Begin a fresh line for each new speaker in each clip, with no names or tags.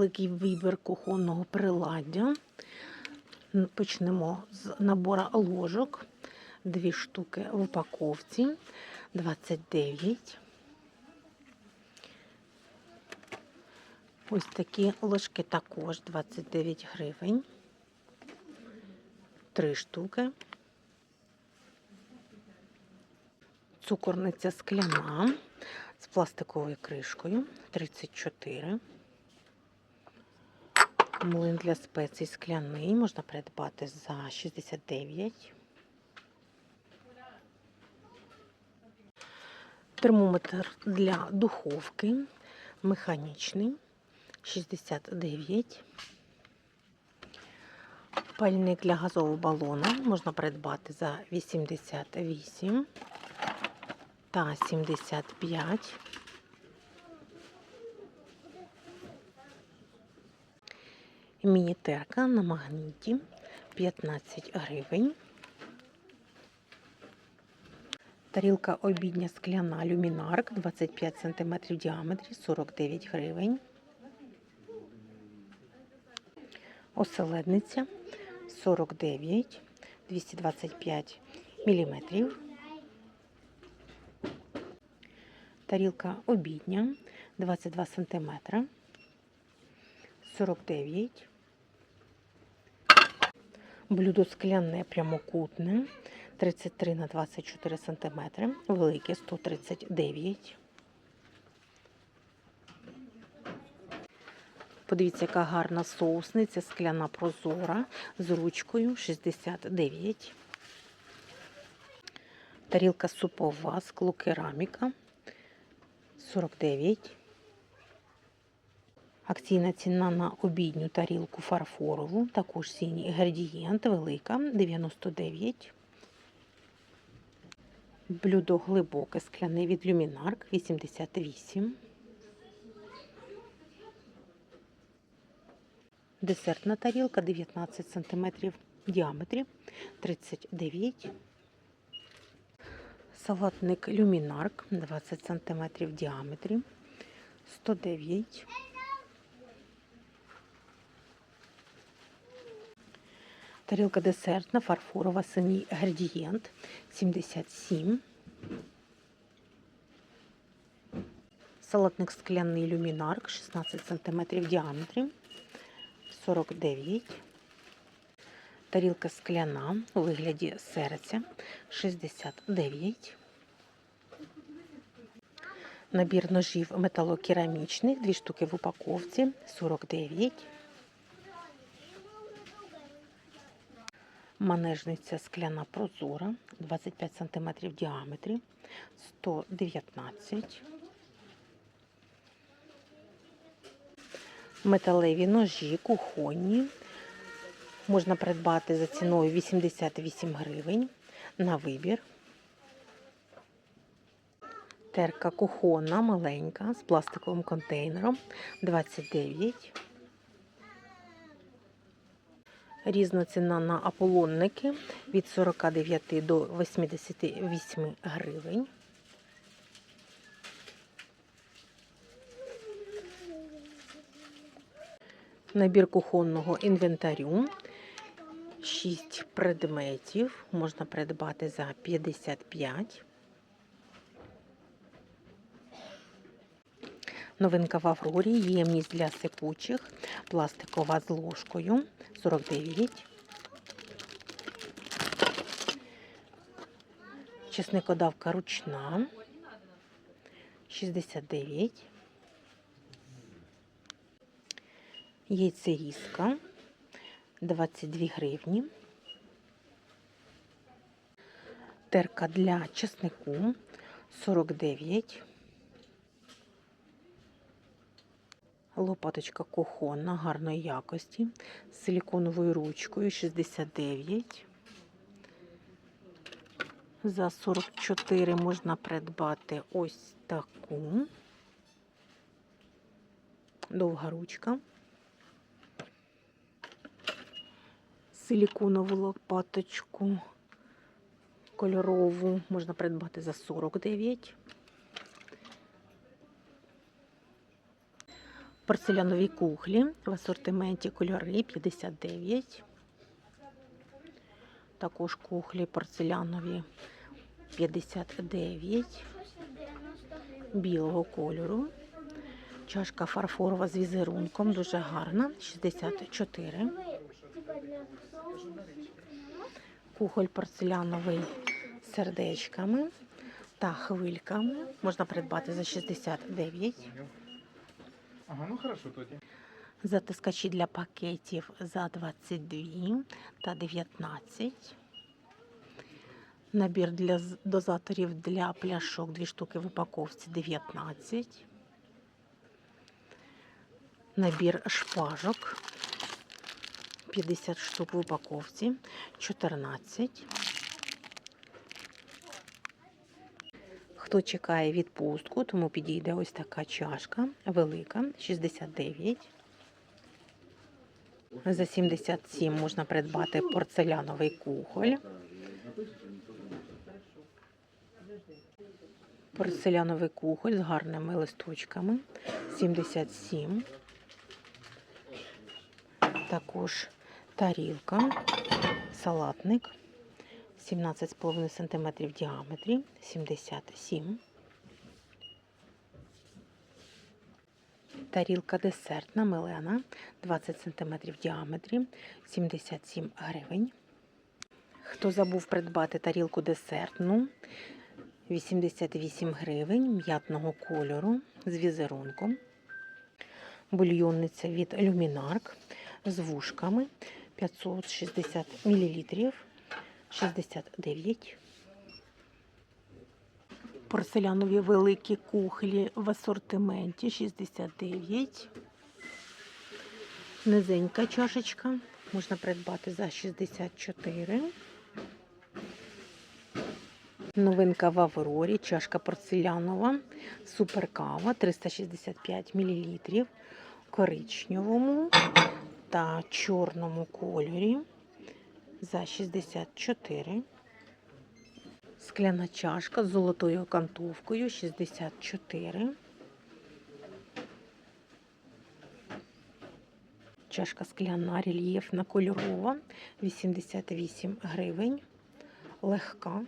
великий вибір кухонного приладдя. Почнемо з набора ложок. Дві штуки в упаковці 29. Ось такі ложки також 29 гривень. Три штуки. Цукорниця скляна з пластиковою кришкою 34. Млин для спецій скляний можна придбати за 69. Термометр для духовки механічний 69. Пальник для газового балона можна придбати за 88 та 75. Міні-терка на магніті. 15 гривень. Тарілка обідня скляна люмінарк 25 см в діаметрі. 49 гривень. Оселедниця. 49 225 мм. Тарілка обідня. 22 см 49 Блюдо скляне прямокутне 33 на 24 см, велике 139. Подивіться, яка гарна соусниця, скляна прозора з ручкою 69. Тарілка супова, склокераміка 49. Акційна ціна на обідню тарілку фарфорову, також синій інгредієнт, велика 99. Блюдо глибоке скляне від люмінарк 88. Десертна тарілка 19 см в діаметрі 39. Салатник люмінарк 20 см в діаметрі 109. Тарілка десертна, фарфорова, синій градієнт 77. Салатник скляний люмінарк 16 см в діаметрі 49. Тарілка скляна у вигляді серця 69. Набір ножів металокерамічних, дві штуки в упаковці 49. Манежниця скляна прозора 25 см в діаметрі 119. Металеві ножі кухонні. Можна придбати за ціною 88 гривень на вибір. Терка кухонна маленька з пластиковим контейнером 29. Різна ціна на аполонники від 49 до 88 гривень. Набір кухонного інвентарю. 6 предметів можна придбати за 55. Новинка в Аврорі, ємність для сипучих, пластикова з ложкою 49. Чесникодавка ручна 69. Яйцерізка 22 гривні. Терка для чеснику 49. Лопаточка кухонна гарної якості з силіконовою ручкою 69. За 44 можна придбати ось таку. Довга ручка. Силіконову лопаточку кольорову можна придбати за 49. Порцелянові кухлі в асортименті кольори 59. Також кухлі порцелянові 59 білого кольору. Чашка фарфорова з візерунком, дуже гарна, 64. Кухоль порцеляновий з сердечками та хвильками. Можна придбати за 69.
Ага, ну хорошо тоді.
Затискачі для пакетів за 22 та 19. Набір для дозаторів для пляшок, дві штуки в упаковці 19. Набір шпажок 50 штук в упаковці 14. Хто чекає відпустку, тому підійде ось така чашка велика 69. За 77 можна придбати порцеляновий кухоль. Порцеляновий кухоль з гарними листочками 77. Також тарілка, салатник 17,5 см в діаметрі 77. Тарілка десертна мелена 20 см в діаметрі 77 гривень. Хто забув придбати тарілку десертну 88 гривень м'ятного кольору з візерунком. Бульйонниця від Люмінарк з вушками 560 мл 69. Порцелянові великі кухлі в асортименті. 69. Низенька чашечка. Можна придбати за 64. Новинка в Аврорі, чашка порцелянова, суперкава 365 мл, коричневому та чорному кольорі за 64. Скляна чашка з золотою окантовкою 64. Чашка скляна рельєфна кольорова 88 гривень. Легка.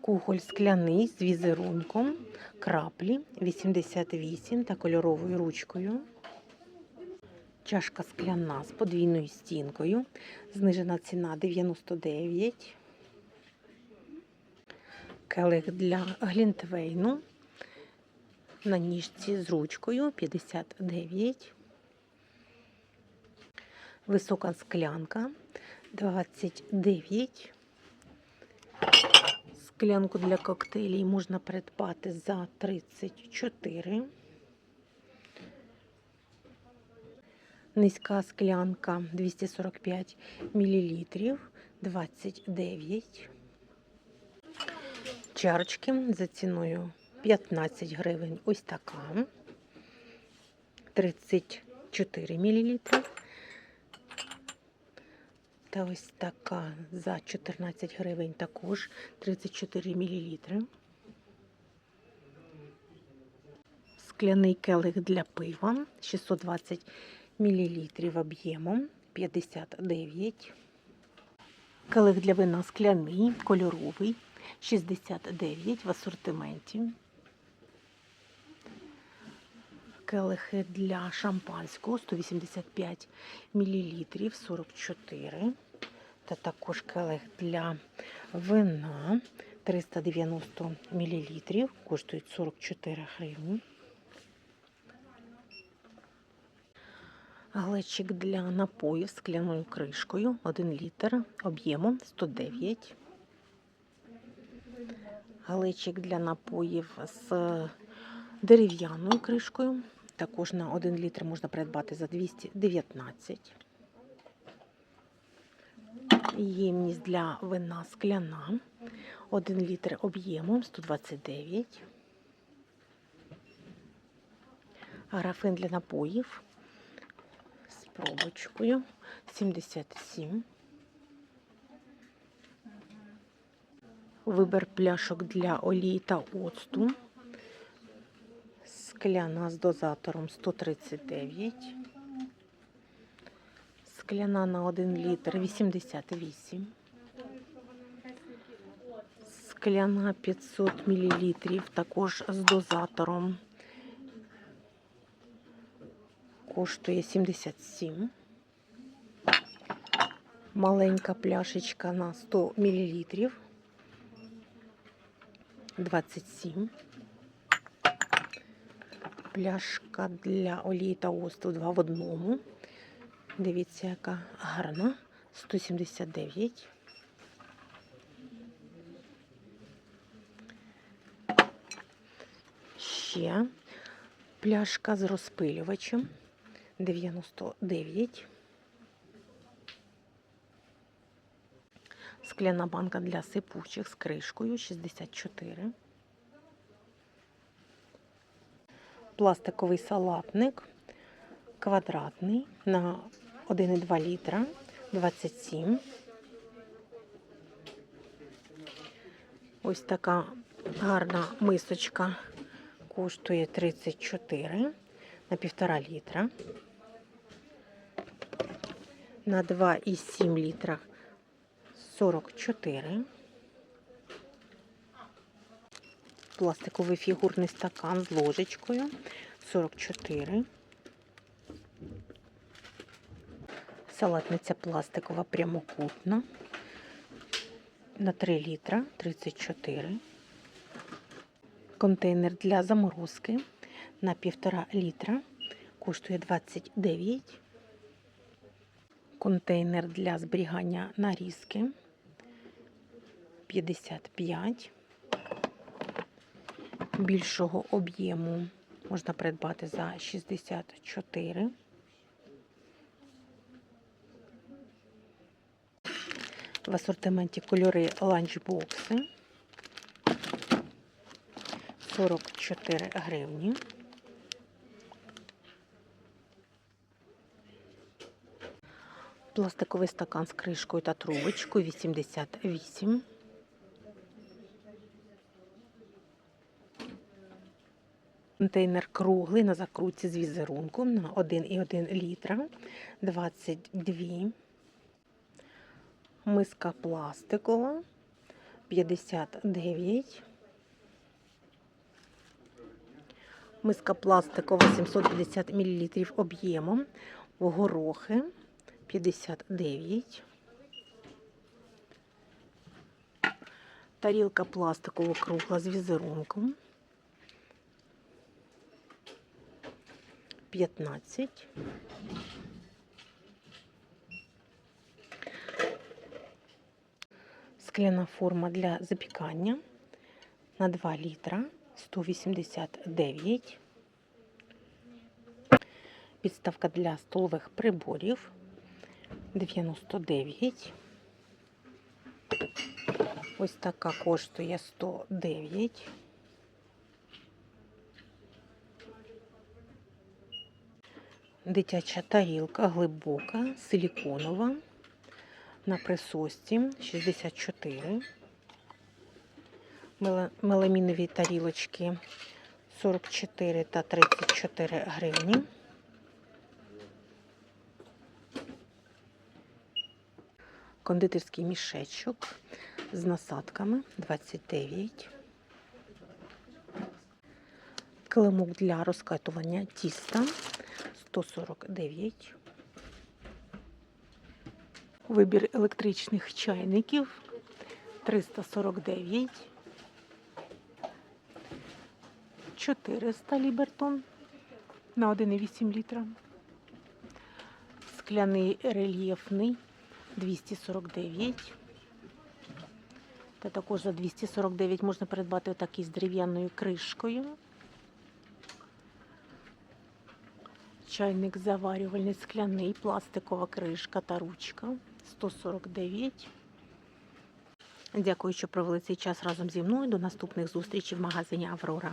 Кухоль скляний з візерунком, краплі 88 та кольоровою ручкою. Чашка скляна з подвійною стінкою. Знижена ціна 99. Келих для глінтвейну на ніжці з ручкою 59. Висока склянка 29. Склянку для коктейлів можна придбати за 34. Низька склянка 245 мл 29. Чарочки за ціною 15 гривень. Ось така. 34 мл. Та ось така за 14 гривень також 34 мл. Скляний келих для пива 620 мл об'ємом 59. Келих для вина скляний, кольоровий 69 в асортименті. Келихи для шампанського 185 мл 44. Та також келих для вина 390 мл, коштують 44 гривні. Глечик для напоїв з скляною кришкою 1 літр об'ємом 109. Глечик для напоїв з дерев'яною кришкою. Також на 1 літр можна придбати за 219. Ємність для вина скляна. 1 літр об'ємом 129. Графин для напоїв пробочкою 77. Вибір пляшок для олії та оцту Скляна з дозатором 139. Скляна на 1 літр 88. Скляна 500 мл також з дозатором. Коштує 77. Маленька пляшечка на 100 мл 27. Пляшка для олії та осту 2 в одному. Дивіться, яка гарна. 179. Ще пляшка з розпилювачем 99. Скляна банка для сипучих з кришкою 64. Пластиковий салатник квадратний на 1,2 літра 27. Ось така гарна мисочка коштує 34 на 1,5 літра. На 2,7 літра 44. Пластиковий фігурний стакан з ложечкою 44. Салатниця пластикова прямокутна на 3 літра 34. Контейнер для заморозки на 1,5 літра коштує 29. Контейнер для зберігання нарізки 55. Більшого об'єму можна придбати за 64. В асортименті кольори ланчбокси 44 гривні. Пластиковий стакан з кришкою та трубочкою 88. Контейнер круглий на закрутці з візерунком на 1,1 літра 22. Миска пластикова 59. Миска пластикова 750 мл об'ємом. Горохи 59. Тарілка пластикова кругла з візерунком. 15. Скляна форма для запікання на 2 літра 189. Підставка для столових приборів 99. Ось така коштує 109. Дитяча тарілка глибока, силіконова на присосці 64. Мела- Меламінові тарілочки 44 та 34 гривні. Кондитерський мішечок з насадками 29. Килимок для розкатування тіста 149. Вибір електричних чайників 349. 400 лібертон на 1,8 літра. Скляний рельєфний 249. Та також за 249 можна придбати отакий з дерев'яною кришкою. Чайник заварювальний скляний, пластикова кришка та ручка 149. Дякую, що провели цей час разом зі мною. До наступних зустрічей в магазині Аврора.